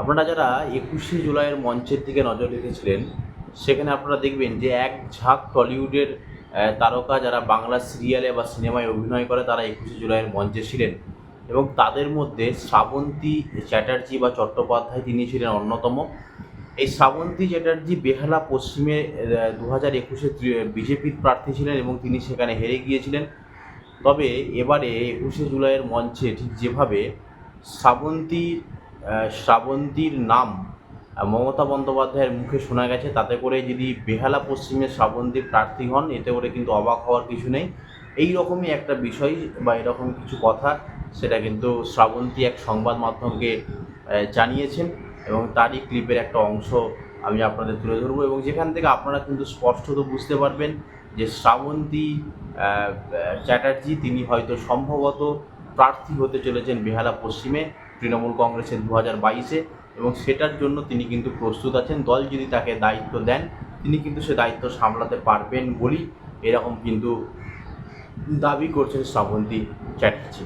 আপনারা যারা একুশে জুলাইয়ের মঞ্চের দিকে নজর রেখেছিলেন, সেখানে আপনারা দেখবেন যে এক ঝাঁক টলিউডের তারকা যারা বাংলা সিরিয়ালে বা সিনেমায় অভিনয় করে, তারা একুশে জুলাইয়ের মঞ্চে ছিলেন। এবং তাদের মধ্যে শ্রাবন্তী চ্যাটার্জি বা চট্টোপাধ্যায় তিনি ছিলেন অন্যতম। এই শ্রাবন্তী চ্যাটার্জি বেহালা পশ্চিমে দু হাজার একুশে বিজেপির প্রার্থী ছিলেন এবং তিনি সেখানে হেরে গিয়েছিলেন। তবে এবারে একুশে জুলাইয়ের মঞ্চে ঠিক যেভাবে শ্রাবন্তী শ্রাবন্তীর নাম মমতা বন্দ্যোপাধ্যায়ের মুখে শোনা গেছে। তাতে করে যদি বেহালা পশ্চিমে শ্রাবন্তী প্রার্থী হন, এতে করে কিন্তু অবাক হওয়ার কিছু নেই। এই রকমই একটা বিষয় বা এরকম কিছু কথা, সেটা কিন্তু শ্রাবন্তী এক সংবাদ মাধ্যমকে জানিয়েছেন এবং তারই ক্লিপের একটা অংশ আমি আপনাদের তুলে ধরবো এবং যেখান থেকে আপনারা কিন্তু স্পষ্টত বুঝতে পারবেন যে শ্রাবন্তী চ্যাটার্জি, তিনি হয়তো সম্ভবত প্রার্থী হতে চলেছেন বেহালা পশ্চিমে। তৃণমূল কংগ্রেসের দু হাজার বাইশে এবং সেটার জন্য তিনি কিন্তু প্রস্তুত আছেন। দল যদি তাকে দায়িত্ব দেন, তিনি কিন্তু সে দায়িত্ব সামলাতে পারবেন বলেই এরকম কিন্তু দাবি করছেন শ্রাবন্তী চ্যাটার্জি।